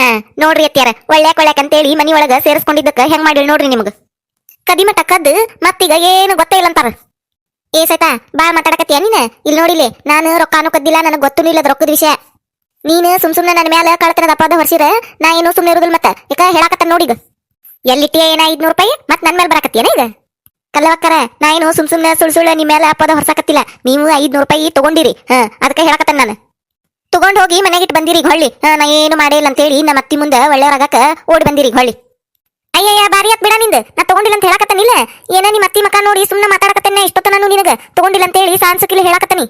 ಹಾ, ನೋಡ್ರಿ ಅತ್ಯಾರ ಒಳ್ಳ್ಯಾಕ್ ಒಳ್ಳ್ಯಾಕ್ ಅಂತೇಳಿ ಮನಿ ಒಳಗ ಸೇರಿಸ್ಕೊಂಡಿದ್ದಕ್ಕ ಹೆಂಗ್ ಮಾಡಿಳ್ ನೋಡ್ರಿ ನಿಮ್ಗ? ಕದಿಮಟ ಕದ್ದು ಮತ್ತೀಗ ಏನು ಗೊತ್ತೇ ಇಲ್ಲ ಅಂತಾರ. ಏ ಸೈತಾ ಬಾಳ್ ಮಾತಾಡಕತ್ತೀಯ ನೀನ? ಇಲ್ಲಿ ನೋಡಿಲಿ ನಾನು ರೊಕ್ಕಾನು ಕದ್ದಿಲ್ಲ, ನನಗೆ ಗೊತ್ತೂ ಇಲ್ಲ ಅದ್ ರೊಕ್ಕದ ವಿಷಯ. ನೀನು ಸುಮ್ ಸುಮ್ನೆ ನನ್ನ ಮೇಲೆ ಕಳ್ತನದ ಅಪಾದ ಹೊರಿಸಿರ, ನಾ ಏನು ಸುಮ್ನೆ ಇರುದಿಲ್ಲ ಮತ್ತ? ಯಾಕ ಹೇಳಾಕತ್ತ ನೋಡಿಗ ಎಲ್ಲಿಟ್ಟಿಯ ಏನ ಐದ್ನೂರು ರೂಪಾಯಿ? ಮತ್ ನನ್ ಮೇಲೆ ಬರಾಕತ್ತೀಯನ ಈಗ? ಕಲ್ಲವಕ್ಕರ, ನಾ ಏನು ಸುಮ್ ಸುಮ್ನೆ ಸುಳ್ ಸುಳ್ಳು ನಿಮ್ಮ ಮೇಲೆ ಅಪಾದ ಹೊರಸಾಕತ್ತಿಲ್ಲ. ನೀವು ಐದ್ನೂರು ರೂಪಾಯಿ ತಗೊಂಡಿರಿ. ಹಾ, ಅದಕ್ಕೆ ಹೇಳಕತ್ತ ನಾನು. ತಗೊಂಡ್ ಹೋಗಿ ಮನೆಗೆ ಇಟ್ಟು ಬಂದಿರಿ ಹೊಳ್ಳಿ ನಾ ಏನು ಮಾಡಿಲ್ಲ ಅಂತೇಳಿ ನಮ್ಮ ಅತ್ತಿ ಮುಂದೆ ಒಳ್ಳೆಯವ್ರಾಗಕ ಓಡಿ ಬಂದಿರಿ ಹೊಳ್ಳಿ ಅಯ್ಯಯ್ಯ, ಬಾರಿ ಆತ್ ಬಿಡ ನಿಂದ. ನಾ ತಗೊಂಡಿಲ್ಲ ಅಂತ ಹೇಳಕತ್ತನಿಲ್ಲ ಏನ ನಿಮ್ಮ ಅತ್ತಿ ಮಕ್ಕ ನೋಡಿ ಸುಮ್ಮನೆ ಮಾತಾಡಕತ್ತೇನೆ ಇಷ್ಟೊತ್ತ ನಾನು ನಿನಗ? ತಗೊಂಡಿಲ್ಲ ಅಂತೇಳಿ ಸಾನ್ಸಕಿಲ್ಲ ಹೇಳಕತ್ತನಿ.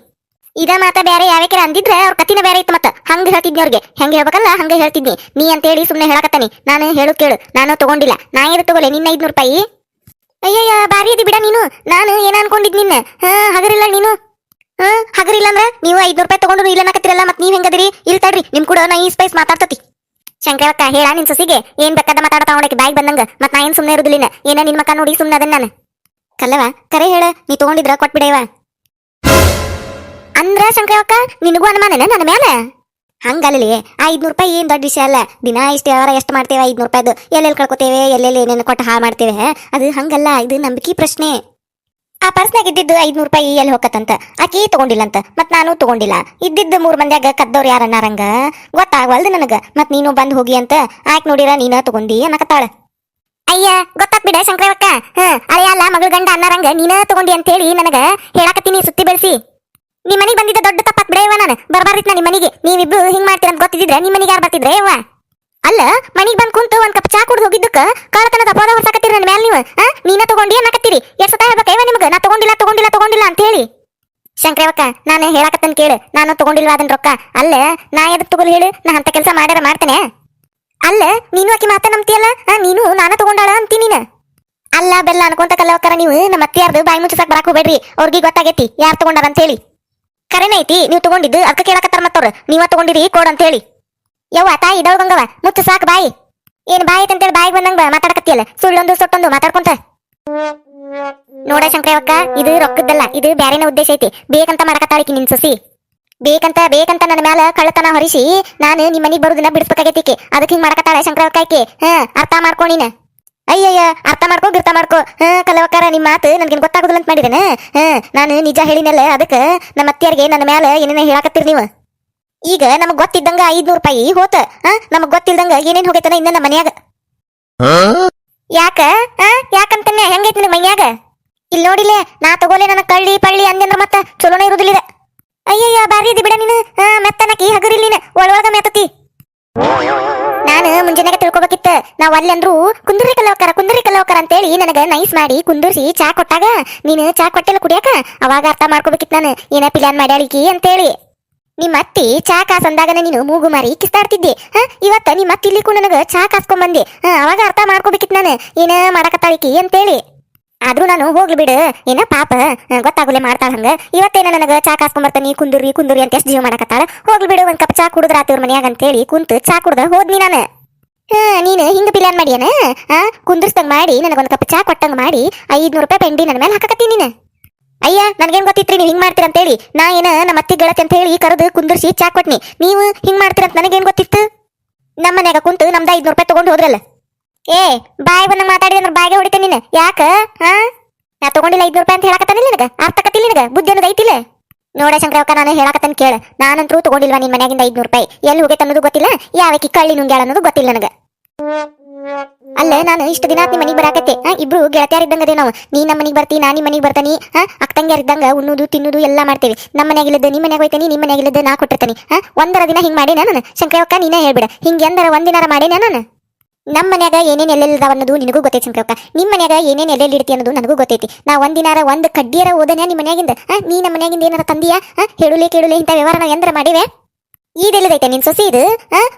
ಇದ ಮಾತ ಬೇರೆ ಯಾವ್ಯಾಕೆ ಅಂದಿದ್ರೆ ಅವ್ರ ಕತ್ತಿನ ಬೇರೆ ಇತ್ತು ಮತ್ತ. ಹಂಗ ಹೇಳ್ತಿದ್ನಿ ಅವ್ರಿಗೆ. ಹೆಂಗ ಹೇಳ್ಬೇಕಲ್ಲ ಹಂಗ ಹೇಳ್ತಿದ್ನಿ. ನೀ ಅಂತೇಳಿ ಸುಮ್ಮನೆ ಹೇಳಕತ್ತನಿ. ನಾನು ಹೇಳು ಕೇಳು. ನಾನು ತಗೊಂಡಿಲ್ಲ. ನಾ ಎದು ತಗೋಲೆ ನಿನ್ನ ಐದ್ನೂರು ರೂಪಾಯಿ? ಅಯ್ಯಯ್ಯ, ಬಾರಿ ಅದಿ ಬಿಡ ನೀನು. ನಾನು ಏನ ಅನ್ಕೊಂಡಿದ್ ನಿನ್ನ? ಹಾ, ಹಗರಿಲ್ಲ ನೀನು. ಹಾ ಹಗರಿಲ್ಲ ಅಂದ್ರ ನೀವು ಐದ್ನೂರು ರೂಪಾಯಿ ತಗೊಂಡು ಇಲ್ಲ ಅನ್ನಕತ್ತಿರಲ್ಲ ಮತ್ತೆ ನೀವ್ ಹೆಂಗದಿರಿ? ಇಲ್ ತಡ್ರಿ, ನಿಮ್ ಕೂಡ ನಾ ಈ ಸ್ಪೈಸ್ ಮಾತಾಡ್ತತಿ. ಶಂಕರಕ್ಕ, ಹೇಳ ನಿನ್ ಸೊಸಿಗೆ, ಏನ್ ಬೇಕಾದ ಮಾತಾಡ್ತಾ ಅವಳಕ್ಕೆ ಬಾಯ್ ಬಂದಂಗ ಮತ್ ನಾ ಏನ್ ಸುಮ್ನೆ ಇರುದಿಲ್ಲ ಏನ ನಿನ್ ಮಕ್ಕ ನೋಡಿ ಸುಮ್ನೆ ಅದನ್ನ ನಾನು. ಕಲ್ಲವ ಕರೆ ಹೇಳ, ನೀ ತಗೊಂಡಿದ್ರ ಕೊಟ್ಬಿಡೇವ ಅಂದ್ರ ಶಂಕರಕ್ಕ, ನಿನಗೂ ಅನುಮಾನನ ನನ್ನ ಮೇಲೆ ಹಂಗಲ್ಲಿ ಐದ್ನೂರು ರೂಪಾಯಿ ಏನ್ ದೊಡ್ಡ ವಿಷಯ ಅಲ್ಲ. ದಿನ ಇಷ್ಟು ವ್ಯವಹಾರ ಎಷ್ಟು ಮಾಡ್ತೇವೆ ಐದ್ನೂರು ರೂಪಾಯಿದು? ಎಲ್ಲೆಲ್ಲಿ ಕಳ್ಕೊತೇವೆ ಎಲ್ಲೆಲ್ಲಿ ಏನೇನು ಕೊಟ್ಟು ಹಾಳು ಮಾಡ್ತೇವೆ ಅದು ಹಂಗಲ್ಲ, ಇದು ನಂಬಿಕೆ ಪ್ರಶ್ನೆ. ಆ ಪರ್ಸ್ನಾಗ ಇದ್ದಿದ್ದು ಐದ್ನೂರು ರೂಪಾಯಿ ಎಲ್ಲಿ ಹೋಗತ್ತಂತ ಆಕಿ ತಗೊಂಡಿಲ್ಲ ಅಂತ ಮತ್ ನಾನು ತಗೊಂಡಿಲ್ಲ. ಇದ್ದಿದ್ದು ಮೂರ್ ಮಂದ್ಯಾಗ ಕದ್ದವ್ರು ಯಾರನ್ನಾರಂಗ ಗೊತ್ತಾಗವಲ್ದು ನನಗ. ಮತ್ ನೀನು ಬಂದ್ ಹೋಗಿ ಅಂತ ಆಯ್ಕೆ ನೋಡಿರ ನೀನ ತಗೊಂಡಿ ಅನ್ನಕತ್ತಾಳ. ಅಯ್ಯ, ಗೊತ್ತಾತ್ ಬಿಡ ಶಂಕರವಕ್ಕ. ಹ ಅಲ್ಲ ಮಗಳ ಗಂಡ ಅನ್ನಾರಂಗ, ನೀನ ತಗೊಂಡಿ ಅಂತ ಹೇಳಿ ನನಗ ಹೇಳಕತ್ತೀನಿ ಸುತ್ತಿ ಬೆಳೆಸಿ. ನಿಮ್ ಮನೆಗೆ ಬಂದಿದ್ದ ದೊಡ್ಡ ತಪ್ಪಾತ್ ಬಿಡ ನಾನು. ಬರ್ಬಾರ್ದಿತ್ ನಿಮ್ಮ ಮನೆಗೆ ನೀವಿಬ್ರು ಹಿಂಗ್ ಮಾಡ್ತೀರ ಅಂತ ಗೊತ್ತಿದ್ರೆ ನಿಮ್ ಮನೆಗೆ ಯಾರು ಬರ್ತಿದ್ರೆ ಯವ್ವ ಅಲ್ಲ, ಮನಿಗ್ ಬಂದ್ ಕುಂತು ಒಂದ್ ಕಪ್ ಚಾ ಕುಡ್ದು ಹೋಗಿದ್ದಕ್ಕ ಕಳ್ಳತನದ ಅಪರಾಧ ಹೊರಸಾಕತ್ತೀರಿ ನನ್ನ ಮೇಲೆ ನೀವು ನೀನ ತಗೊಂಡಿ ಅನ್ನಕತ್ತೀರಿ ಎಷ್ಟು ಸತ ಹೇಳ್ಬೇಕೇವ ನಿಮ್ಗೆ? ನಾ ತಗೊಂಡಿಲ್ಲ ತಗೊಂಡಿಲ್ಲ ತಗೊಂಡಿಲ್ಲ ಅಂತ ಹೇಳಿ. ಶಂಕರವಕ್ಕ ನಾನು ಹೇಳಕತ್ತನ್ ಕೇಳು. ನಾನು ತಗೊಂಡಿಲ್ವಾ ಅದನ್ನ ರೊಕ್ಕ? ಅಲ್ಲ, ನಾ ಎದಕ್ ತಗೊಲ್ ಹೇಳು? ನಾ ಅಂತ ಕೆಲಸ ಮಾಡ್ಯಾರ ಮಾಡ್ತೇನೆ. ಅಲ್ಲ, ನೀನು ಆಕಿ ಮಾತ ನಂಬ್ತಿಯಲ್ಲ? ನೀನು, ನಾನ ತಗೊಂಡಾಳ ಅಂತಿ ನೀನ? ಅಲ್ಲ, ಬೆಲ್ಲ ಅನ್ಕೊಂತ ಕಲ್ಲವಕ್ಕರ ನೀವು. ನಮ್ಮ ಅತ್ತಿಯಾರ್ದು ಬಾಯಿ ಮುಚ್ಚಸಕ್ ಬರಾಕ್ ಹೋಗ್ಬೇಡ್ರಿ. ಅವ್ರಿಗೆ ಗೊತ್ತಾಗೈತಿ, ಯಾರು ತಗೊಂಡಾರ ಅಂತ ಹೇಳಿ. ಕರೆನೈತಿ ನೀವು ತಗೊಂಡಿದ್ದು ಅದಕ್ಕೆ ಕೇಳಕತ್ತಾರ ಮತ್ತವ್ರು. ನೀವ ತಗೊಂಡಿರಿ, ಕೋಡ್ ಅಂತ ಹೇಳಿ. ಯವ್ವ, ತಾಯಿ ಇಡೋಳ್ಗಂಗವ ಮುಚ್ಚು ಸಾಕು ಬಾಯಿ. ಏನ್ ಬಾಯಿ ಅಂತೇಳಿ ಬಾಯಿಗೆ ಬಂದಂಗ ಮಾತಾಡಕತ್ತಿಯಲ್ಲ? ಸುಳ್ಳೊಂದು ಸೊಟ್ಟೊಂದು ಮಾತಾಡ್ಕೊಂತ. ನೋಡ ಶಂಕರವಕ್ಕ ಇದು ರೊಕ್ಕದ್ದಲ್ಲ, ಇದು ಬ್ಯಾರೇನ ಉದ್ದೇಶ ಐತಿ. ಬೇಕಂತ ಮಾಡಕತ್ತಾಳಿಕಿ ನಿನ್ ಸೊಸಿ. ಬೇಕಂತ ಬೇಕಂತ ನನ್ನ ಮ್ಯಾಲ ಕಳ್ಳತನ ಹೊರಿಸಿ, ನಾನು ನಿಮ್ಮ ಮನೆಗೆ ಬರುದನ್ನ ಬಿಡಿಸ್ಬೇಕಾಗೈತಿಕೆ ಅದಕ್ಕೆ ಹಿಂಗ್ ಮಾಡಕತ್ತಾಳೆ ಶಂಕರವಕ್ಕ ಆಕಿ ಹಾ, ಅರ್ಥ ಮಾಡ್ಕೊ ನೀನ. ಅಯ್ಯಯ್ಯ, ಅರ್ಥ ಮಾಡ್ಕೋ ಗಿರ್ತ ಮಾಡ್ಕೋ. ಹಾ ಕಲವಕಾರ ನಿಮ್ಮ ಮಾತು ನನ್ಗೆ ಗೊತ್ತಾಗುದಿಲ್ಲ ಅಂತ ಮಾಡಿದೇನೆ? ಹಾ, ನಾನು ನಿಜ ಹೇಳಿನಲ್ಲ ಅದಕ್ಕೆ ನಮ್ಮ ಅತ್ತಿಯರಿಗೆ ನನ್ನ ಮ್ಯಾಲ ಏನೇನ ಹೇಳಾಕತ್ತೀರಿ ನೀವು? ಈಗ ನಮಗ್ ಗೊತ್ತಿದ್ದಂಗ ಐದ್ನೂರು ರೂಪಾಯಿ ಹೋತ ಹಾ? ನಮಗ್ ಗೊತ್ತಿಲ್ದಂಗ ಏನೇನ್ ಹೋಗೈತನ ಇನ್ನ ನಮ್ಮ ಮನ್ಯಾಗ? ಯಾಕ? ಆ ಯಾಕಂತನ್ಯ? ಹೆಂಗೈತಿ ನಿನ್ ಮನ್ಯಾಗ? ಇಲ್ಲಿ ನೋಡಿಲೆ ನಾ ತಗೋಲೆ ನನ್ನ ಕಳ್ಳಿ ಪಳ್ಳಿ ಅಂದ್ರ ಮತ್ತ ಚಲೋನೇ ಇರುದಿಲ್ಲ. ಅಯ್ಯಯ್ಯ ಬಾರಿ ಇದಿ ಬಿಡ ನೀನು. ಹಾ ಮೆತ್ತನಕಿ ಹಗರಿಲ್ಲ ನೀನು. ಒಳೊಳಗ ಮೆತ್ತತಿ. ನಾನು ಮುಂಜಾನೆಗೆ ತಿಳ್ಕೊಬೇಕಿತ್ತ. ನಾವ್ ಅಲ್ಲಿ ಅಂದ್ರು ಕುಂದರಿ ಕಲ್ಲವಕರ ಕುಂದರಿ ಕಲ್ಲವಕರ ಅಂತೇಳಿ ನನಗ ನೈಸ್ ಮಾಡಿ ಕುಂದರ್ಸಿ ಚಾ ಕೊಟ್ಟಾಗ ನೀನು ಚಾ ಕೊಟ್ಟಿಲ್ಲ ಕುಡಿಯಾಕ ಅವಾಗ ಅರ್ಥ ಮಾಡ್ಕೋಬೇಕಿತ್ತು ನಾನು. ಏನ ಪ್ಲಾನ್ ಮಾಡ್ಯಾಳಿಕಿ ಅಂತೇಳಿ. ನಿಮ್ಮ ಅತ್ತಿ ಚಾ ಕಾಸ್ ಅಂದಾಗನ ನೀನು ಮೂಗು ಮಾರಿ ಕಿಸ್ತಾಡ್ತಿದ್ದೆ ಹ? ಇವತ್ತ ನಿಮ್ಮ ಅತ್ತಿ ಇಲ್ಲಿಗೂ ನನಗ ಚಾ ಕಾಸ್ಕೊಂಡ್ ಅವಾಗ ಅರ್ಥ ಮಾಡ್ಕೋಬೇಕಿತ್ತು ನಾನು. ಏನ ಮಾಡಕತ್ತಾಳಿಕಿ ಅಂತೇಳಿ. ಆದ್ರೂ ನಾನು ಹೋಗ್ಲಿ ಬಿಡು. ಏನ ಪಾಪ. ಗೊತ್ತಾಗುಲೆ ಮಾಡ್ತಾಳ ಹಂಗ. ಇವತ್ತೇನ ನನಗೆ ಚಾ ಕಾಸ್ಕೊಂಡ್ ಬರ್ತಾನಿ ಕುಂದುರಿ ಕುಂದುರಿ ಅಂತ ಎಷ್ಟು ಜೀವ ಮಾಡಕತ್ತಾಳ. ಹೋಗ್ಲಿ ಬಿಡು, ಒಂದ್ ಕಪ್ ಚಾ ಕುಡಿದ್ರ ಆತ ಇವ್ರ ಮನ್ಯಾಗ ಅಂತೇಳಿ ಕುಂತು ಚಾ ಕುಡ್ದ ಹೋದ್ನಿ ನಾನು. ಹಾ, ನೀನು ಹಿಂಗ ಪ್ಲಾನ್ ಮಾಡ್ಯಾನ? ಹಾ ಕುಂದರ್ಸ್ದಂಗ್ ಮಾಡಿ, ನನಗೊಂದು ಕಪ್ ಚಾ ಕೊಟ್ಟಂಗ್ ಮಾಡಿ, ಐದ್ನೂರು ರೂಪಾಯಿ ಪೆಂಡಿ ನನ್ನ ಮೇಲೆ ಹಾಕಕತ್ತೀನಿ ನೀನು. ಅಯ್ಯ, ನನ್ಗೇನ್ ಗೊತ್ತಿತ್ರಿ ನೀವು ಹಿಂಗ್ ಮಾಡ್ತೀರ ಅಂತೇಳಿ. ನಾ ಏನ ನಮ್ಮ ಅತ್ತಿ ಗೆಳತಿ ಅಂತ ಹೇಳಿ ಕರೆದು ಕುಂದರ್ಸಿ ಚಾ ಕೊಟ್ನಿ. ನೀವು ಹಿಂಗ್ ಮಾಡ್ತೀರಂತ ನನಗೇನ್ ಗೊತ್ತಿತ್ತು? ನಮ್ಮ ಮನ್ಯಾಗ ಕುಂತು ನಮ್ದ ಐದ್ನೂರು ರೂಪಾಯಿ ತಗೊಂಡು ಹೋದ್ರಲ್ಲ. ಏ, ಬಾಯ್ ಬಂದ ಮಾತಾಡಿ ಅಂದ್ರೆ ಬಾಯಿಗೆ ಹೊಡಿತೇನೆ ನೀನು. ಯಾಕ? ಹಾ? ನಾ ತಗೊಂಡಿಲ್ಲ ಐದ್ನೂರು ರೂಪಾಯಿ ಅಂತ ಹೇಳಕತ್ತಾನಿಲ್ಲ ನಿನಗ? ಅರ್ಥಕತ್ತಿಲ್ಲ ನಿನಗ? ಬುದ್ಧಿ ಅನ್ನೋದು ಐತಿಲ್ಲ? ನೋಡ ಶಂಕರವಕ್ಕ, ನಾನು ಹೇಳಕತ್ತನ್ ಕೇಳ. ನಾನಂತರೂ ತಗೊಂಡಿಲ್ವಾ ನಿನ್ ಮನ್ಯಾಗಿಂದ ಐದ್ನೂರು ರೂಪಾಯಿ? ಎಲ್ಲಿ ಹೋಗೈತೆ ಅನ್ನೋದು ಗೊತ್ತಿಲ್ಲ? ಯಾವಕ್ಕೆ ಕಳ್ಳಿ ನುಂಗ್ಯಾಳ ಅನ್ನೋದು ಗೊತ್ತಿಲ್ಲ ನನಗ. ಅಲ್ಲ ನಾನು ಇಷ್ಟು ದಿನ ನಿಮ್ಮ ಮನೆಗೆ ಬರಾಕತ್ತೆ. ಇಬ್ರು ಗೆಳತಿಯರಿದ್ದಂಗ ಅದೇ ನಾವು. ನೀ ನಮ್ಮ ಮನೆಗೆ ಬರ್ತೀನಿ ನಾ ನಿಮ್ಮ ಮನೆಗೆ ಬರ್ತಾನೆ ಹಾ ಅಕ್ಕಂಗ್ಯಾರಿದ್ದಂಗ ಉಣ್ಣುದು, ತಿನ್ನುದು ಎಲ್ಲ ಮಾಡ್ತೇವೆ. ನಮ್ಮ ಮನ್ಯಾಗಿಲ್ಲದ ನಿಮ್ಮ ಮನೆಗೆ ಹೋಯ್ತಾನೆ ನಿಮ್ಮ ಮನ್ಯಾಗಿಲ್ಲದ ನಾ ಕೊಟ್ಟಿರ್ತಾನೆ. ಒಂದರ ದಿನ ಹಿಂಗೆ ಮಾಡೇನ ನಾನು? ಶಂಕರಕ್ಕ ನೀನೇ ಹೇಳ್ಬಿಡ. ಹಿಂಗೆ ಎಂದರ ಒಂದಿನಾರ ಮಾಡೇನ ನಾನು? ನಮ್ಮ ಮನ್ಯಾಗ ಏನೇನ್ ಎಲ್ಲೆಲ್ಲದಾವ ಅನ್ನೋದು ನಿನಗೂ ಗೊತ್ತೈತಿ ಶಂಕರಕ್ಕ ನಿಮ್ಮ ಮನ್ಯಾಗ ಏನೇನ್ ಎಲ್ಲೆಲ್ಲಿ ಇಡ್ತಿ ಅನ್ನೋದು ನನಗೂ ಗೊತ್ತೈತಿ. ನಾ ಒಂದಿನಾರ ಒಂದು ಕಡ್ಡಿಯರ ಓದನೆ ನಿಮ್ಮ ಮನ್ಯಾಗಿಂದ? ನೀ ನಮ್ಮ ಮನ್ಯಾಗಿಂದ ಏನಾರ ತಂದಿಯಾ? ಹಾ ಹೇಳುಲೆ ಕೇಳುಲೆ ಇಂಥ ವ್ಯವಹಾರ ನಾವು ಎಂದ್ರ ಮಾಡಿವೆ? ಈದೆಲ್ಲದೈತೆ ನಿನ್ ಸೊಸಿ ಇದು?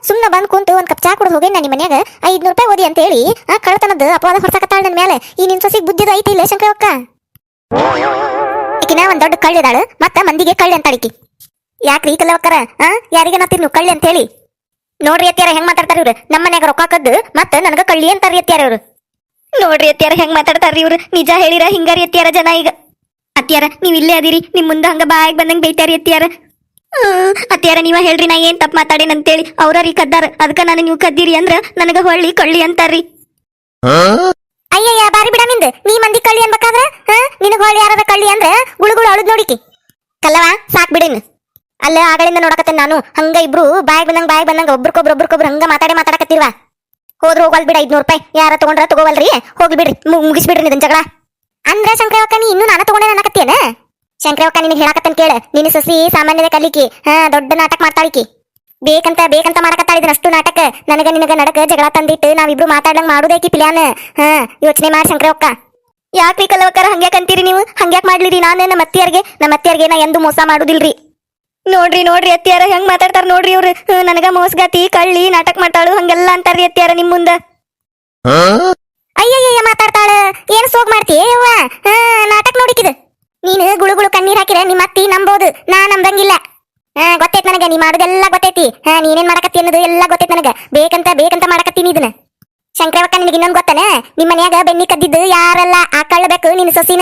ಸುಮ್ಮನೆ ಬಂದ್ ಕುಂತು ಒಂದ್ ಕಪ್ ಚಾ ಕುಡ್ದು ಹೋಗಿ ನಿಮ್ಮ ಮನ್ಯಾಗ? ಐದ್ನೂರು ರೂಪಾಯಿ ಓದಿ ಅಂತ ಹೇಳಿ ಆ ಕಳ್ತನದ ಅಪವಾದ ಹೊರಸಾಕತ್ತಾಳ ನನ್ನ ಮೇಲೆ ಈ ನಿನ್ ಸೊಸಿಗೆ ಬುದ್ಧಿದು ಐತಿ ಇಲ್ಲ ಶಂಕರಕ್ಕ ಈಕಿನ ಒಂದ್ ದೊಡ್ಡ ಕಳ್ಳಿದಾಳ ಮತ್ತ ಮಂದಿಗೆ ಕಳ್ಳಿ ಅಂತಾಳಿಕಿ ಯಾಕ್ರಿ ಕಲ್ಲವಕ್ಕರ ಆ? ಯಾರಿಗೆ ತಿನ್ನು ಕಳ್ಳಿ ಅಂತ ಹೇಳಿ ನೋಡ್ರಿ ಅತ್ಯಾರ ಹೆಂಗ್ ಮಾತಾಡ್ತಾರ ಇವ್ರು. ನಮ್ಮ ಮನ್ಯಾಗ ರೊಕ್ಕ ಕದ್ದು, ಮತ್ತ ನನಗ ಕಳ್ಳಿ ಅಂತಾರ್ರಿ ಅತ್ಯಾರ ಇವ್ರು ನೋಡ್ರಿ ಅತ್ಯಾರ ಹೆಂಗ್ ಮಾತಾಡ್ತಾರ್ರಿ ಇವ್ರು. ನಿಜ ಹೇಳಿರ ಹಿಂಗಾರಿ ಅತ್ತಿಯಾರ ಜನ ಈಗ. ಅತ್ಯಾರ ನೀವು ಇಲ್ಲೇ ಅದಿರಿ. ನಿಮ್ ಮುಂದೆ ಹಂಗ ಬಾಯಿಗೆ ಬಂದಂಗ ಬೈತಾರಿ ಅತ್ಯಾರ ಅತ್ಯಾರ ನೀವ ಹೇಳ್ರಿ ನಾ ಏನ್ ತಪ್ಪು ಮಾತಾಡೇನ್ ಅಂತೇಳಿ. ಅವ್ರೀ ಕದ್ದಾರ. ಅದಕ್ಕ ನಾನು ನೀವು ಕದ್ದೀರಿ ಅಂದ್ರ ನನಗ ಹೊಳ್ಳಿ ಕಳ್ಳಿ ಅಂತಾರ್ರಿ. ಅಯ್ಯಯ್ಯ ಬಾರಿ ಬಿಡ ನಿಂದ. ನೀ ಮಂದಿ ಕಳ್ಳಿ ಅನ್ಬೇಕಾದ್ರ ನಿನಗ ಹೊಳ್ಳಿ ಯಾರದ ಕಳ್ಳಿ ಅಂದ್ರ ಗುಳುಗುಳು ಅಳದ್ ನೋಡಿಕಿ. ಕಲ್ಲವಾ ಸಾಕ್ ಬಿಡಿನ್ ಅಲ್ಲ ಆಗಳಿಂದ ನೋಡಕತ್ತೇನ್ ನಾನು. ಹಂಗ ಇಬ್ರು ಬಾಯ್ ಬಂದಂಗ ಬಾಯ್ ಬಂದಂಗ ಒಬ್ರಕೊಬ್ರು ಒಬ್ರಕೊಬ್ರು ಹಂಗ ಮಾತಾಡಿ ಮಾತಾಡಕತ್ತಿರ್ವಾ. ಹೋದ್ರ ಹೋಗಲ್ ಬಿಡ ಐದ್ನೂರು ರೂಪಾಯಿ. ಯಾರ ತಗೊಂಡ್ರ ತಗೋವಲ್ರಿ ಹೋಗಿ ಬಿಡ್ರಿ. ಮುಗಿಸ್ಬಿಡ್ರಿ ಇದನ್ ಜಗಳ. ಅಂದ್ರ ಶಂಕರವಕ್ಕ ನೀ ಇನ್ನೂ ನಾನು ತಗೊಂಡೆ ಅನ್ನಕತ್ತೇನ ಶಂಕರವಕ್ಕ ನಿನಗೆ ಹೇಳಾಕತ್ತನ್ ಕೇಳ. ನಿನ್ನ ಸಸಿ ಸಾಮಾನ್ಯದ ಕಲಿಕಿ ಹಾ ದೊಡ್ಡ ನಾಟಕ ಮಾಡ್ತಾಳಿಕಿ. ಬೇಕಂತ ಬೇಕಂತ ಮಾಡಕತ್ತಾಳಿದ್ರ ಅಷ್ಟು ನಾಟಕ. ನನಗ ನಿನಗ ನಡಕ ಜಗಳ ತಂದಿಟ್ಟು ನಾವಿಬ್ರು ಮಾತಾಡಂಗ್ ಮಾಡುದೇಕಿ ಪ್ಲಾನ್ ಹಾ ಯೋಚನೆ ಮಾಡಿ ಶಂಕರವಕ್ಕ ಯಾಕ್ರಿ ಕಲವಕ್ಕರ ಹಂಗ್ಯಾಕ್ ಅಂತೀರಿ ನೀವು? ಹಂಗ್ಯಾಕ್ ಮಾಡ್ಲಿರಿ? ನಾನು ನಮ್ಮ ಅತ್ತಿಯರ್ಗೆ ನಮ್ಮ ಅತ್ತಿಯರ್ಗೆ ನಾ ಎಂದು ಮೋಸ ಮಾಡುದಿಲ್ರಿ. ನೋಡ್ರಿ ನೋಡ್ರಿ ಅತ್ತಿಯಾರ ಹೆಂಗ್ ಮಾತಾಡ್ತಾರ ನೋಡ್ರಿ ಇವ್ರು ನನಗ ಮೋಸ್ಗಾತಿ ಕಳ್ಳಿ ನಾಟಕ ಮಾಡ್ತಾಳು ಹಂಗೆಲ್ಲ ಅಂತಾರ್ರಿ ಅತ್ತಿಯಾರ ನಿಮ್ ಮುಂದ. ಅಯ್ಯಯ್ಯ ಮಾತಾಡ್ತಾಳ. ಏನ್ ಸೋಗ್ ಮಾಡ್ತೀಯ ಯವ್ವ ನೀನು ಗುಳುಗುಳು ಗುಳು ಕಣ್ಣೀರ್ ಹಾಕಿರ ನಿಮ್ಮ ಅತ್ತಿ ನಂಬೋದು. ನಾ ನಂಬಂಗಿಲ್ಲ. ಹಾ, ಗೊತ್ತೈತ್ ನನಗ. ನೀ ಮಾಡೋದೆಲ್ಲ ಗೊತ್ತೈತಿ. ಹಾ, ನೀನೇನ್ ಮಾಡಕತ್ತಿ ಅನ್ನೋದು ಎಲ್ಲ ಗೊತ್ತೈತ್ ನನಗ. ಬೇಕಂತ ಬೇಕಂತ ಮಾಡಕತ್ತೀನಿ ಇದನ್ನ. ಶಂಕರವಕ್ಕ ನಿನಗೆ ಇನ್ನೊಂದ್ ಗೊತ್ತನ? ನಿಮ್ಮ ಮನ್ಯಾಗ ಬೆನ್ನಿ ಕದ್ದಿದ್ದು ಯಾರಲ್ಲ ಆ ನಿನ್ ನಿನ್ನ ಸೊಸಿನ?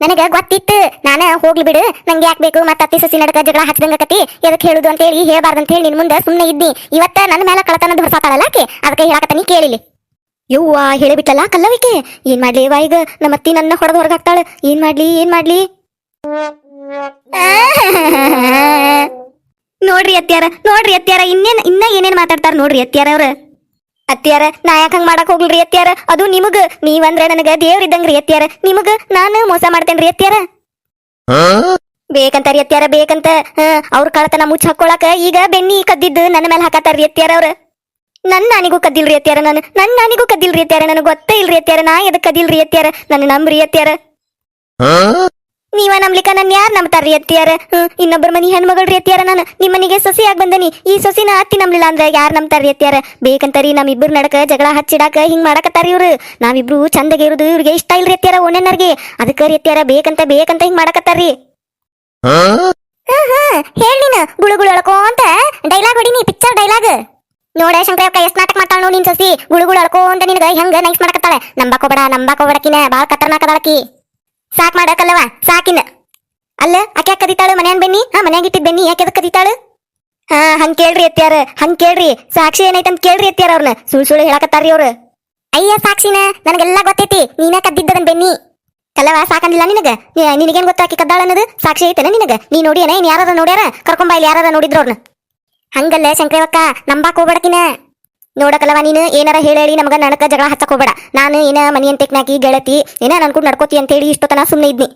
ನನಗ ಗೊತ್ತಿತ್ತು. ನಾನ ಹೋಗ್ಲಿ ಬಿಡು. ನಂಗೆ ಯಾಕೆ ಬೇಕು? ಮತ್ತೆ ಅತ್ತಿ ಸಸಿ ನಡಕ ಜಗಳ ಹಚ್ಚದಂಗಕತಿ ಎದಕ್ ಹೇಳುದು ಅಂತ ಹೇಳಿ ಹೇಳ್ಬಾರ್ದು ಅಂತ ಹೇಳಿ ನಿನ್ ಮುಂದೆ ಸುಮ್ಮನೆ ಇದ್ದಿ. ಇವತ್ತ ನನ್ನ ಮೇಲೆ ಕಳತನದ ಹೊರಸಾತಾಳಲ್ಲ ಆಕೆ? ಅದಕ್ಕೆ ಹೇಳಕತ್ತೀನಿ ಕೇಳಿಲಿ. ಯವ್ವ, ಹೇಳಿಬಿಟ್ಟಲ್ಲ? ಕಲ್ಲವಿಕೆ? ಏನ್ ಮಾಡ್ಲಿ ಯವ್ವ ಈಗ? ನಮ್ಮ ಅತ್ತಿ ನನ್ನ ಹೊಡೆದು ಹೊರಗಾಕ್ತಾಳ. ಏನ್ ಮಾಡ್ಲಿ ಏನ್ ಮಾಡ್ಲಿ? ನೋಡ್ರಿ ಅತ್ಯಾರ ನೋಡ್ರಿ ಅತ್ಯಾರ ಇನ್ನೇನ್, ಇನ್ನ ಏನೇನ್ ಮಾತಾಡ್ತಾರ ನೋಡ್ರಿ ಅತ್ಯಾರ ಅವ್ರ. ಅತ್ಯಾರ ನಾ ಯಾಕ ಹಂಗ್ ಮಾಡಕ್ ಹೋಗ್ಲ್ರಿ ಅತ್ಯಾರ ಅದು ನಿಮಗ, ನೀವಂದ್ರ ನನಗ ದೇವ್ರ ಇದ್ದಂಗ್ರಿ ಅತ್ಯಾರ ನಿಮಗ ನಾನು ಮೋಸ ಮಾಡ್ತೇನ್ರಿ ಅತ್ಯಾರ ಬೇಕಂತಾರಿ ಅತ್ಯಾರ ಬೇಕಂತ. ಅವ್ರ ಕಳತನ ಮುಚ್ಚ ಹಾಕೊಳಕ ಈಗ ಬೆನ್ನಿ ಕದ್ದಿದ್ದು ನನ್ನ ಮೇಲೆ ಹಾಕತಾರ್ರಿ ಅತ್ಯಾರ ಅವ್ರ. ನನ್ನ ನಾನಿಗೂ ಕದ್ದಿಲ್ರಿ ಅತ್ಯಾರ ನಾನು. ನನ್ನ ನಾನಿಗೂ ಕದ್ದಿಲ್ರಿ ಅತ್ಯಾರ ನನಗೆ ಗೊತ್ತೇ ಇಲ್ರಿ ಅತ್ಯಾರ ನಾ ಎದ ಕದಿಲ್ರಿ ಅತ್ಯಾರ ನನ್ನ ನಂಬ್ರಿ ಅತ್ಯಾರ ನೀವ ನಂಬ್ಲಿಕ್ಕ ನನ್ ಯಾರ್ ನಂಬ್ತಾರ್ರಿ ಅತ್ತಿಯಾರ? ಹ್ಮ್ ಇನ್ನೊಬ್ಬರ ಮನಿ ಹೆಣ್ಮಗಳ್ರಿ ಅತ್ತಿಯಾರ ನಾನು. ನಿಮ್ಮ ಮನಿಗೆ ಸೊಸಿ ಆಗ್ ಬಂದನಿ. ಈ ಸೊಸಿನ ಅತ್ತಿ ನಂಬ್ಲಿಲ್ಲ ಅಂದ್ರೆ ಯಾರ್ ನಂಬ್ತಾರ್ರಿ ಅತ್ತಿಯಾರ? ಬೇಕಂತಾರಿ ನಮ್ಮಿಬ್ರು ನಡಕ ಜಗಳ ಹಚ್ಚಿಡಾಕ ಹಿಂಗ್ ಮಾಡಕತ್ತಾರಿ ಇವ್ರು. ನಾವಿಬ್ರು ಚಂದಗೆ ಇರೋದು ಇವ್ರಿಗೆ ಇಷ್ಟ ಇಲ್ರಿ ಅತ್ತಿಯಾರ ಒಣ್ಣೆನರ್ಗೆ ಅದಕ್ಕ ರೀ ಅತ್ತಿಯಾರ ಬೇಕಂತ ಬೇಕಂತ ಹಿಂಗ್ ಮಾಡಕತ್ತಾರ್ರಿ. ಹೇಳಿ ನೀನು. ಗುಳು ಗುಳುಗುಳು ಹೇಳ್ಕೊಂತ ಡೈಲಾಗ್ ಹೊಡಿನಿ. Picture dialogue. ನೋಡ ಶಂಕರಪ್ಪ ಎಷ್ಟು ನಾಟಕ ಮಾಡ್ತಾಳ ನೋಡಿ ನಿನ್ ಸಸಿ ಗುಳುಗುಳು ಗುಳು ಅಳ್ಕೋಂತ ನಿನಗ ಹೆಂಗ ನೈಸ್ ಮಾಡಕತ್ತಾಳೆ. ನಂಬಕೋಬೇಡ ನಂಬಕೋಬೇಡಕಿನ ಬಾಳ ಖತರ್ನಾಕದಾಳಕಿ ಸಾಕ್ ಮಾಡಕಲ್ಲವ ಸಾಕಿನ. ಅಲ್ಲ, ಆಕೆ ಯಾಕೆ ಕದಿತಾಳು? ಮನ್ಯಾನ್ ಬೆನ್ನಿ? ಹಾ, ಮನ್ಯಾಗ ಇಟ್ಟಿದ್ ಬೆನ್ನಿ ಯಾಕೆ ಅದಕ್ಕೆ ಕದಿತಾಳು? ಹಾ, ಹಂಗ್ ಕೇಳ್ರಿ ಎತ್ತಿಯಾರ, ಹಂಗ್ ಕೇಳ್ರಿ. ಸಾಕ್ಷಿ ಏನೈತಂತ ಕೇಳ್ರಿ ಎತ್ತಿಯಾರ ಅವ್ರನ್ನ ಸುಳ್ ಸುಳ್ಳು ಹೇಳಕತ್ತಾರ್ರಿ ಅವ್ರು. ಅಯ್ಯ, ಸಾಕ್ಷಿನ, ನನಗೆಲ್ಲ ಗೊತ್ತೈತಿ. ನೀನ ಕದ್ದಿದ್ದದನ್ ಬೆನ್ನಿ. ಕಲ್ಲವ ಸಾಕಂದಿಲ್ಲ ನಿನಗ? ನಿನಗೇನ್ ಗೊತ್ತಾಕಿ ಕದ್ದಾಳ ಅನ್ನೋದು? ಸಾಕ್ಷಿ ಐತನ ನಿನಗ? ನೀ ನೋಡಿಯನ? ಏನ್ ಯಾರಾರ ನೋಡ್ಯಾರ? ಕರ್ಕೊಂಬ, ಇಲ್ಲಿ ಯಾರಾರ ನೋಡಿದ್ರು ಅವ್ರನ್ನ ಹಂಗಲ್ಲ ಶಂಕರವಕ್ಕ ನಂಬಾಕ್ ಹೋಗ್ಬೇಡಕಿನ. ನೋಡಕಲ್ಲವ ನೀನು, ಏನಾರ ಹೇಳಿ ಹೇಳಿ ನಮಗ ನಡಕ ಜಗಳ ಹಚ್ಚಕ್ ಹೋಗ್ಬೇಡ. ನಾನು ಏನ ಮನಿ ಅಂತ ಗೆಳತಿ, ಏನ ನನ್ಕೊಂಡು ನಡ್ಕೋತಿ ಅಂತೇಳಿ ಇಷ್ಟೊತ್ತನ ಸುಮ್ಮನೆ ಇದ್ನಿ.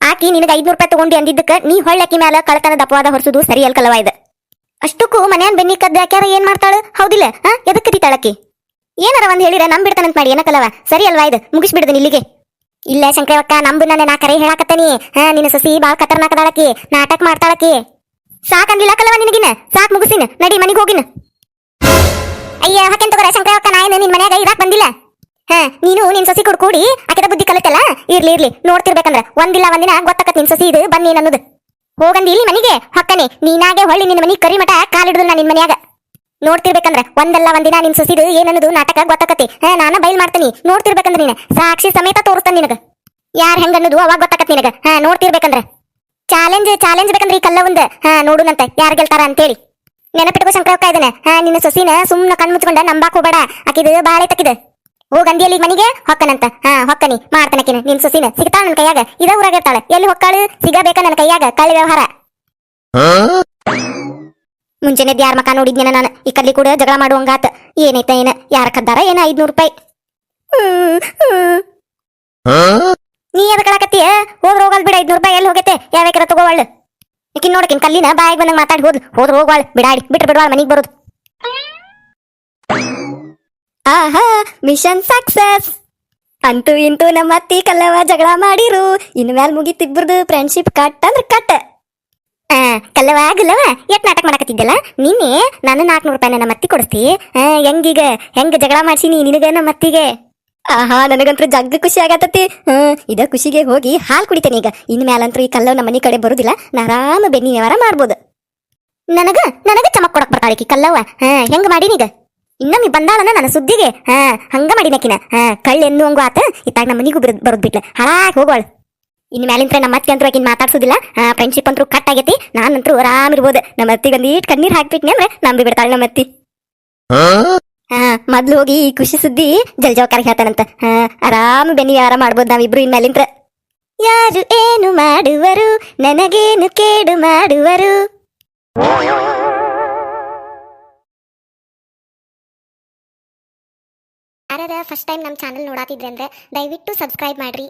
ಆಕಿ ನಿನಗೆ ಐದ್ನೂರು ರೂಪಾಯಿ ತಗೊಂಡಿ ಅಂದಿದ್ದಕ್ಕ, ನೀ ಹೊಳ್ಳಕಿ ಮ್ಯಾಲ ಕಳತನ ದಪ್ಪವಾದ ಹೊರಸುದು ಸರಿ ಅಲ್ಕಲ್ಲವ ಇದು. ಅಷ್ಟಕ್ಕೂ ಮನ್ಯಾನ್ ಬೆನ್ನಿ ಕದ್ದ ಯಾಕ್ಯಾರ ಏನ್ ಮಾಡ್ತಾಳು? ಹೌದಿಲ್ಲ, ಹಾ? ಎದಕ್ಕೆ ಕದಿತಾಳಕಿ ಏನಾರ ಒಂದ್ ಹೇಳಿರ ನಂಬಿಡ್ತಾನಂತ ಮಾಡಿ, ಏನಕಲ್ಲವ? ಸರಿ ಅಲ್ವಾ ಇದು? ಮುಗಿಸ್ಬಿಡ್ದನ್ ಇಲ್ಲಿಗೆ ಇಲ್ಲ ಶಂಕರವಕ್ಕ ನಂಬು ನನ್ನ ನಾ ಕರೆ ಹೇಳಾಕತ್ತನಿ. ಹಾ, ನಿನ್ನ ಸಸಿ ಬಾಳ್ ಖತರ್ನಾಕದಾಳಕಿ ನಾಟಕ ಮಾಡ್ತಾಳಕಿ ಸಾಕಂದಿಲ್ಲ ಕಲವ ನಿನಗಿನ ಸಾಕ್ ಮುಗಿಸಿನ. ನಡಿ ಮನೆಗೆ ಹೋಗಿನ. ಅಯ್ಯ ಹಾಕೆನ್ ತಗೋರ. ಶಂಕರವಕ್ಕ ನಾಯನ ನಿನ್ ಮನ್ಯಾಗ ಇರಾಕ್ ಬಂದಿಲ್ಲ. ಹಾ, ನೀನು ನಿನ್ ಸೊಸಿ ಕೊಡ್ ಕೂಡಿ ಆಕೆದ ಬುದ್ಧಿ ಕಲಿತಲ್ಲ ಇರ್ಲಿ ಇರ್ಲಿ. ನೋಡ್ತಿರ್ಬೇಕಂದ್ರ. ಒಂದಿಲ್ಲ ಒಂದಿನ ಗೊತ್ತಾಕತ್ ನಿನ್ ಸೊಸಿ ಇದು. ಬನ್ನಿ ಅನ್ನೋದು ಹೋಗಂದಿ ಇಲ್ಲಿ ಮನಿಗೆ? ಹೊಕ್ಕನೆ. ನೀನಾಗೆ ಹೊಳ್ಳಿ ನಿನ್ ಮನಿ ಕರಿ ಮಠ ನಾ ನಿನ್ ಮನ್ಯಾಗ. ನೋಡ್ತಿರ್ಬೇಕಂದ್ರ. ಒಂದಲ್ಲ ಒಂದಿನ ನಿನ್ ಸಸಿದು ಏನನ್ನೋದು ನಾಟಕ ಗೊತ್ತಾಕತಿ. ಹಾ, ನಾನ ಬೈಲ್ ಮಾಡ್ತೀನಿ. ನೋಡ್ತಿರ್ಬೇಕಂದ್ರ ನೀನ್. ಸಾಕ್ಷಿ ಸಮೇತ ತೋರುತ್ತಾನ ನಿನಗ. ಯಾರ್ ಹೆಂಗ್ ಅನ್ನದು ಅವಾಗ ಗೊತ್ತಾಕತ್ ನಿನಗ. ಹಾ, ನೋಡ್ತಿರ್ಬೇಕಂದ್ರ. ಚಾಲೆಂಜ್ ಚಾಲೆಂಜ್ ಬೇಕಂದ್ರೆ ಈ ಕಲ್ಲ ಒಂದು, ಹಾ, ನೋಡುನಂತ. ಯಾರ್ ಗೆಲ್ತಾರ ಅಂತೇಳಿ. ನೆನಪಿಟ್ಕೋ ಶಂಕರಕ್ಕ ಇದನ್ನ. ಹಾ, ನಿನ್ನ ಸೊಸಿನ ಸುಮ್ಮನೆ ಕಣ್ ಮುಚ್ಕೊಂಡ ನಂಬಾಕ್ ಹೋಗ್ಬೇಡ. ಆಕಿದು ಬಾಳೆ ತಕ್ಕಿದ. ಓ ಅಲ್ಲಿ ಮನೆಗೆ ಹೊಕ್ಕನಂತ. ಹಾ, ಹೊಕ್ಕನಿ. ಮಾಡ್ತಾನಕಿನ ನಿನ್ ಸೊಸಿನ. ಸಿಗ್ತಾಳ ನನ್ನ ಕೈಯಾಗ. ಇದ ಊರಾಗ ಇರ್ತಾಳ. ಎಲ್ಲಿ ಹೊಕ್ಕಾಳು? ಸಿಗಬೇಕ ನನ್ನ ಕೈಯಾಗ. ಕಳ್ಳಿ ವ್ಯವಹಾರ. ಮುಂಜಾನೆ ಯಾರ ಮಕ ನೋಡಿದ್ನ ನಾನು. ಈ ಕಲ್ಲಿ ಕೂಡ ಜಗಳ ಮಾಡುವಂಗಾತ. ಏನೈತ ಏನ? ಯಾರ ಕದ್ದಾರ? ಏನ? ಐದ್ನೂರು ರೂಪಾಯಿ ಹ್ಮ್, ಹ್ಮ್. ನೀ ಎದಕ್ ಕಳಕತ್ತೀಯ ಹೋದ್ರ ಹೋಗಲ್ ಬಿಡ ಐದ್ನೂರು ರೂಪಾಯಿ ಎಲ್ಲಿ ಹೋಗೈತೆ? ಯಾವ್ಯಾಕರ ತಗೋವಾಳು ಈಕಿನ್ ನೋಡಕಿನ್ ಕಲ್ಲಿನ ಬಾಯಿಗೆ ಬಂದಂಗ ಮಾತಾಡಿ ಹೋದ್ ಹೋದ್ರ ಹೋಗ್ವಾಳ್ ಬಿಡಾಡಿ, ಬಿಟ್ರ ಬಿಡವಾಳ ಮನಿಗ್ ಬರೋದು. ಆಹಾ, ಮಿಷನ್ ಸಕ್ಸಸ್. ಅಂತೂ ಇಂತೂ ನಮ್ಮ ಅತ್ತಿ ಕಲ್ಲವ ಜಗಳ ಮಾಡಿರು. ಇನ್ ಮ್ಯಾಲ್ ಮುಗಿತಿಬ್ಬರದು ಫ್ರೆಂಡ್ಶಿಪ್ ಕಟ್ ಅಂದ್ರೆ ಕಟ್ ಕಲ್ಲವ ಆಗಲ್ಲವ ಎಟ್ ನಾಟಕ ಮಾಡಕತ್ತಿದ್ದಲ್ಲ? ನಿನ್ನೆ ನಾನು ನಾಲ್ಕುನೂರು ರೂಪಾಯಿ ನಮ್ಮ ಅತ್ತಿ ಕೊಡಿಸ್ತಿ. ಹೆಂಗೀಗ ಹೆಂಗ ಜಗಳ ಮಾಡ್ಸಿನಿ ನಿನಗ ನಮ್ಮ ಅತ್ತಿಗೆ? ಆಹಾ, ನನಗಂತೂ ಜಗ್ಗ ಖುಷಿ ಆಗತ್ತತಿ ಹ್ಮ್, ಇದ ಖುಷಿಗೆ ಹೋಗಿ ಹಾಲು ಕುಡಿತೇನೆ ಈಗ. ಇನ್ ಮ್ಯಾಲಂತೂ ಈ ಕಲ್ಲವ್ ನಮ್ಮ ಮನಿ ಕಡೆ ಬರುದಿಲ್ಲ. ನಾ ಆರಾಮ ಬೆನ್ನಿ ವ್ಯವಹಾರ ಮಾಡ್ಬೋದು. ನನಗ ನನಗ ಚಮಕ್ ಕೊಡಕ್ ಬರ್ತಾಳಿಕಿ ಕಲ್ಲವ್ವ. ಹಾ, ಹೆಂಗ ಮಾಡೀನೀಗ ಇನ್ನೊಮ್ಮೆ ಬಂದಾಳನ ನನ್ನ ಸುದ್ದಿಗೆ. ಹಾ, ಹಂಗ ಮಾಡಿನಕಿನ ಹಾ, ಕಳ್ಳ ಎನ್ನು ಹಂಗು ಆತ. ಇತ್ತಾಗ ನಮ್ಮ ಮನಿಗೂ ಬರೋದ್ ಬರೋದ್ ಬಿಟ್ಲ. ಹಾಳಾಗಿ ಹೋಗೋಳು. ಇನ್ ಮ್ಯಾಲಿಂತ್ರ ನಮ್ಮ ಅತ್ತೆ ಅಂತೂ ಆಕಿನ ಮಾತಾಡ್ಸೋದಿಲ್ಲ. ಫ್ರೆಂಡ್ಶಿಪ್ ಅಂತೂ ಕಟ್ ಆಗೈತಿ. ನಾನಂತೂ ಆರಾಮ್ ಇರ್ಬೋದು ನಮ್ಮ ಅತ್ತಿಗೆ ಈಟ್ ಕಣ್ಣೀರ್ ಹಾಕ್ಬಿಟ್ನಿ ಅಂದ್ರೆ ನಂಬಿ ಬಿಡ್ತಾಳೆ ನಮ್ಮ ಅತ್ತಿ. ಮೊದ್ಲು ಹೋಗಿ ಈ ಖುಷಿ ಸುದ್ದಿ ಜಲ್ಜಾವ್ಕಾರಿಗೆ ಹೇಳ್ತಾನಂತ. ಹಾ, ಆರಾಮ್ ಬೆನ್ನಿ ಆರಾಮ ಮಾಡ್ಬೋದು ನಾವಿಬ್ರು ಇನ್ ಮ್ಯಾಲಿಂತ್ರ ಯಾರು ಏನು ಮಾಡುವರು, ನನಗೇನು ಕೇಡು ಮಾಡುವರು? ಯಾರ್ಯಾರ ಫಸ್ಟ್ ಟೈಮ್ ನಮ್ಮ ಚಾನಲ್ ನೋಡಾತಿದ್ರೆ ಅಂದ್ರೆ ದಯವಿಟ್ಟು ಸಬ್ಸ್ಕ್ರೈಬ್ ಮಾಡ್ರಿ.